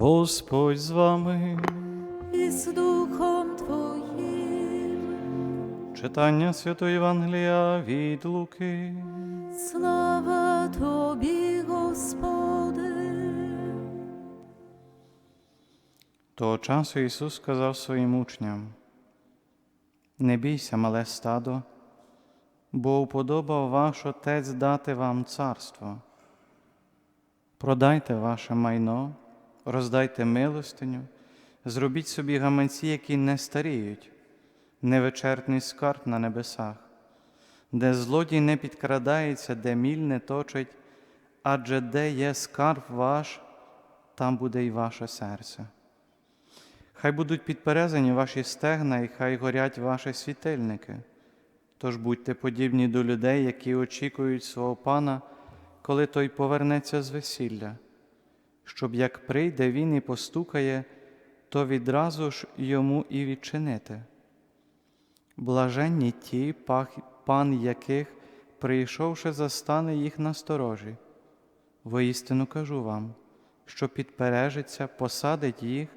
Господь з вами. і з Духом Твоїм. Читання Святої Євангелія від Луки. Слава Тобі, Господи. Того часу Ісус сказав своїм учням: Не бійся, мале стадо, бо уподобав ваш Отець дати вам царство. Продайте ваше майно, роздайте милостиню, зробіть собі гаманці, які не старіють, невичерпний скарб на небесах, де злодій не підкрадається, де міль не точить, адже де є скарб ваш, там буде й ваше серце. Хай будуть підперезані ваші стегна, і хай горять ваші світильники. Тож будьте подібні до людей, які очікують свого пана, коли той повернеться з весілля, щоб як прийде він і постукає, то відразу ж йому і відчинити. Блаженні ті, пан яких, прийшовши, застане їх на сторожі. Воістину кажу вам, що підпережиться, посадить їх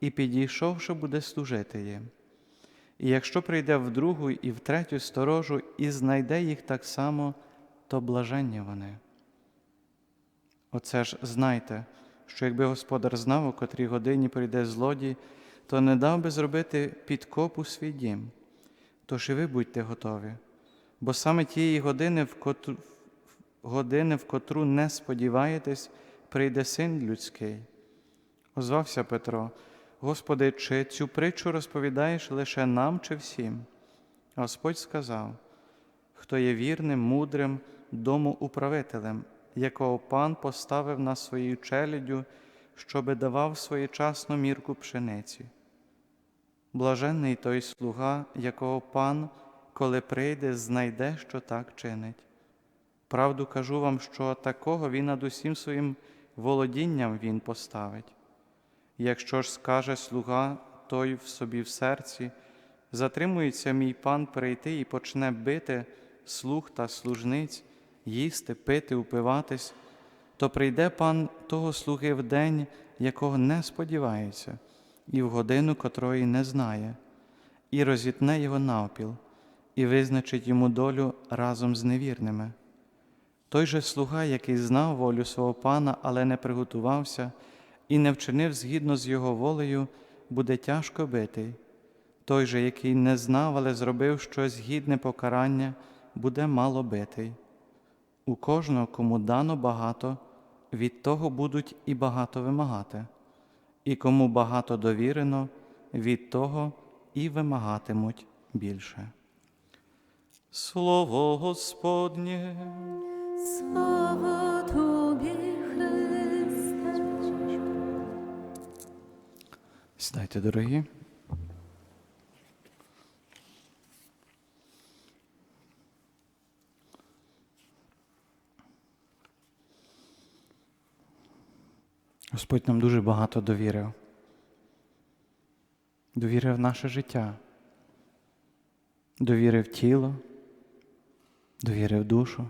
і, підійшовши, буде служити їм. І якщо прийде в другу і в третю сторожу і знайде їх так само, то блаженні вони. Оце ж знайте, що якби господар знав, у котрій годині прийде злодій, то не дав би зробити підкоп у свій дім. Тож і ви будьте готові, бо саме тієї години, в котру, години, в котру не сподіваєтесь, прийде син людський. Озвався Петро, Господи, чи цю притчу розповідаєш лише нам чи всім? Господь сказав, хто є вірним, мудрим домоуправителем, якого пан поставив на своєю челяддю, щоби давав своєчасну мірку пшениці. Блаженний той слуга, якого пан, коли прийде, знайде, що так чинить. Правду кажу вам, що такого він над усім своїм володінням він поставить. Якщо ж скаже слуга той в собі в серці, затримується мій пан прийти і почне бити слуг та служниць, їсти, пити, упиватись, то прийде пан того слуги в день, якого не сподівається, і в годину котрої не знає, і розітне його навпіл, і визначить йому долю разом з невірними. Той же слуга, який знав волю свого пана, але не приготувався і не вчинив згідно з його волею, буде тяжко битий. Той же, який не знав, але зробив щось гідне покарання, буде мало битий. У кожного, кому дано багато, від того будуть і багато вимагати, і кому багато довірено, від того і вимагатимуть більше. Слово Господнє. Слава Тобі, Христе. Сідайте, дорогі. Господь нам дуже багато довірив. Довірив наше життя, довірив тіло, довірив душу,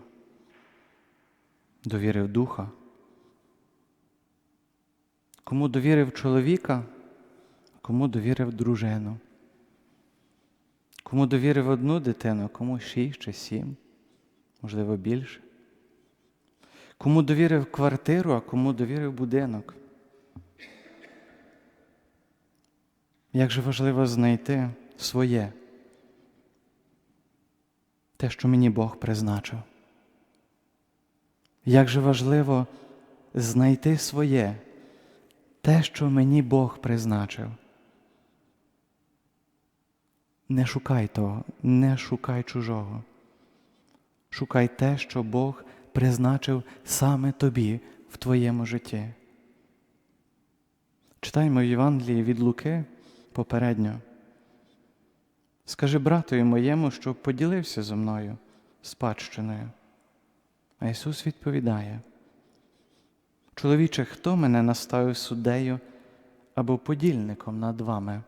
довірив духа. Кому довірив чоловіка, кому довірив дружину, кому довірив одну дитину, кому шість чи сім, можливо, більше. Кому довірив квартиру, а кому довірив будинок. Як же важливо знайти своє, те, що мені Бог призначив. Як же важливо знайти своє, те, що мені Бог призначив. Не шукай того, не шукай чужого. Шукай те, що Бог призначив саме тобі в твоєму житті. Читаємо в Євангелії від Луки попередньо. Скажи братові моєму, щоб поділився зо мною спадщиною. А Ісус відповідає: Чоловіче, хто мене наставив суддею або подільником над вами?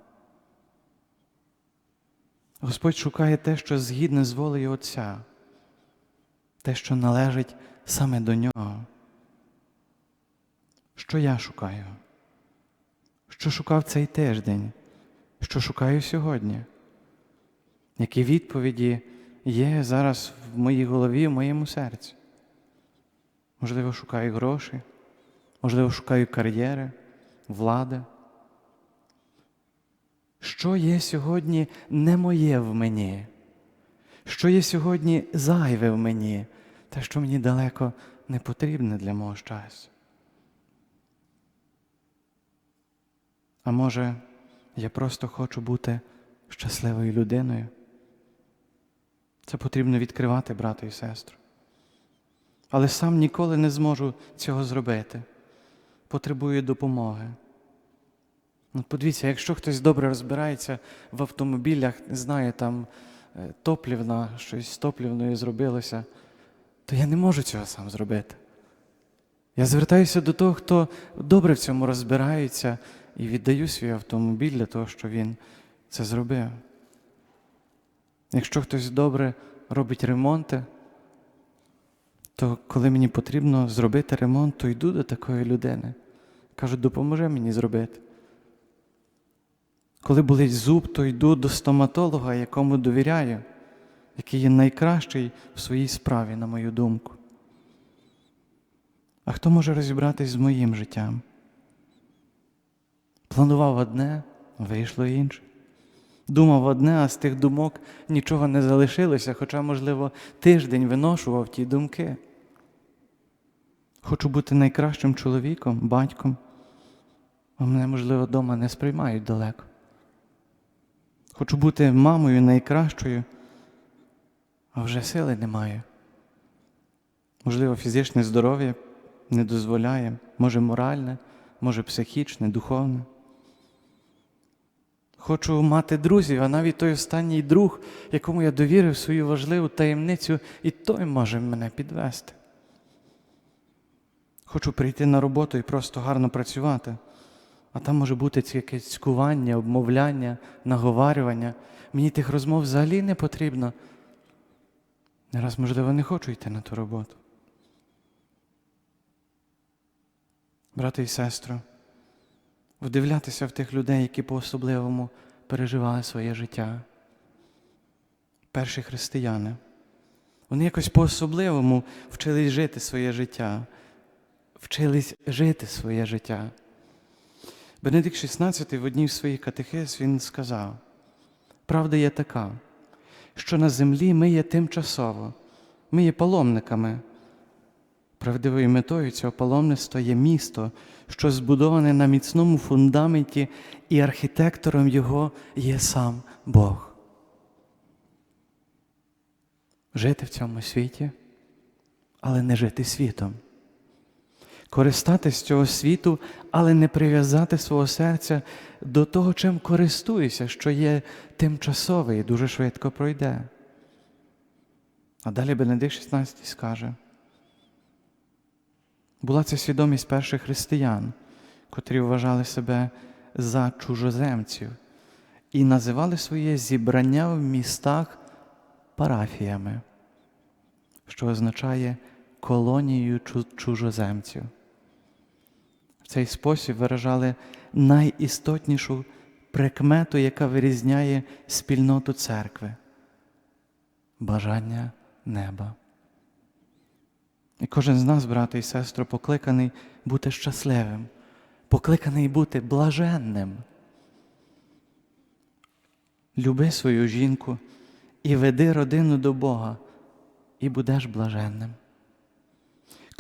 Господь шукає те, що згідне з волею Отця, те, що належить саме до нього. Що я шукаю? що шукав цей тиждень, що шукаю сьогодні. Які відповіді є зараз в моїй голові, в моєму серці? Можливо, шукаю гроші, можливо, шукаю кар'єри, влади. Що є сьогодні не моє в мені? Що є сьогодні зайве в мені, те, що мені далеко не потрібне для мого щастя? А може, я просто хочу бути щасливою людиною? Це потрібно відкривати, брати і сестру. Але сам ніколи не зможу цього зробити. Потребую допомоги. Ну, подивіться, якщо хтось добре розбирається в автомобілях, не знає, там топлівна, щось з топлівною зробилося, то я не можу цього сам зробити. Я звертаюся до того, хто добре в цьому розбирається, і віддаю свій автомобіль для того, щоб він це зробив. Якщо хтось добре робить ремонти, то коли мені потрібно зробити ремонт, то йду до такої людини. Кажу, допоможи мені зробити. Коли болить зуб, то йду до стоматолога, якому довіряю, який є найкращий в своїй справі, на мою думку. А хто може розібратись з моїм життям? Планував одне, вийшло інше. Думав одне, а з тих думок нічого не залишилося, хоча, можливо, тиждень виношував ті думки. Хочу бути найкращим чоловіком, батьком, а мене, можливо, вдома не сприймають далеко. Хочу бути мамою найкращою, а вже сили немає. Можливо, фізичне здоров'я не дозволяє, може моральне, може психічне, духовне. Хочу мати друзів, а навіть той останній друг, якому я довірив свою важливу таємницю, і той може мене підвести. Хочу прийти на роботу і просто гарно працювати, а там може бути якесь цькування, обмовляння, наговарювання. Мені тих розмов взагалі не потрібно. Не раз, можливо, не хочу йти на ту роботу. Брати і сестро, вдивлятися в тих людей, які по-особливому переживали своє життя. Перші християни. Вони якось по-особливому вчились жити своє життя, вчились жити своє життя. Бенедикт XVI в одній з своїх катехез він сказав: правда є така, що на землі ми є тимчасово, ми є паломниками. Правдивою метою цього паломництва є місто, що збудоване на міцному фундаменті, і архітектором його є сам Бог. Жити в цьому світі, але не жити світом. Користатись цього світу, але не прив'язати свого серця до того, чим користуюся, що є тимчасове і дуже швидко пройде. А далі Бенедикт XVI скаже. Була це свідомість перших християн, котрі вважали себе за чужоземців і називали своє зібрання в містах парафіями, що означає колонією чужоземців. Цей спосіб виражали найістотнішу прикмету, яка вирізняє спільноту церкви бажання неба. І кожен з нас, брате і сестро, покликаний бути щасливим, покликаний бути блаженним. Люби свою жінку і веди родину до Бога, і будеш блаженним.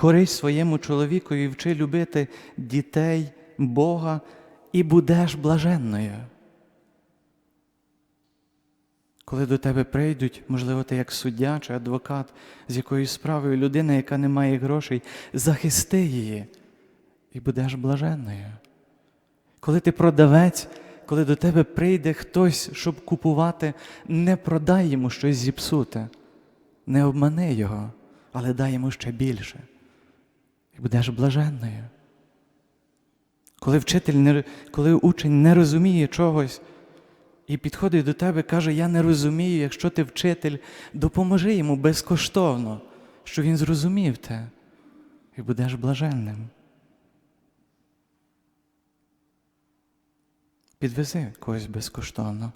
Корись своєму чоловіку і вчи любити дітей, Бога, і будеш блаженною. Коли до тебе прийдуть, можливо, ти як суддя чи адвокат з якоюсь справою людина, яка не має грошей, захисти її і будеш блаженною. Коли ти продавець, коли до тебе прийде хтось, щоб купувати, не продай йому щось зіпсуте, не обмани його, але дай йому ще більше. І будеш блаженною. Коли вчитель, коли учень не розуміє чогось, і підходить до тебе каже, я не розумію, якщо ти вчитель, допоможи йому безкоштовно, що він зрозумів те, і будеш блаженним. Підвези когось безкоштовно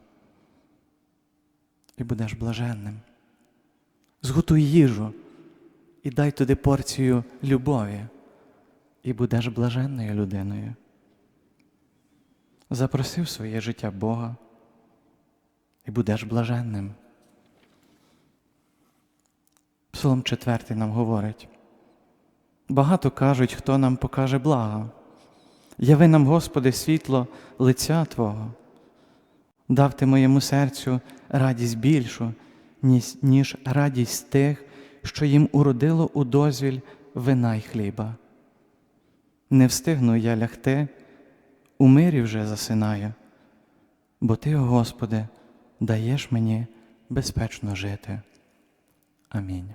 і будеш блаженним. Зготуй їжу і дай туди порцію любові, і будеш блаженною людиною. Запроси в своє життя Бога і будеш блаженним. Псалом 4 нам говорить. Багато кажуть, хто нам покаже благо. Яви нам, Господи, світло лиця Твого. Дав ти моєму серцю радість більшу, ніж, радість тих, що їм уродило у дозвіль вина й хліба. Не встигну я лягти, у мирі вже засинаю, бо Ти, Господи, даєш мені безпечно жити. Амінь.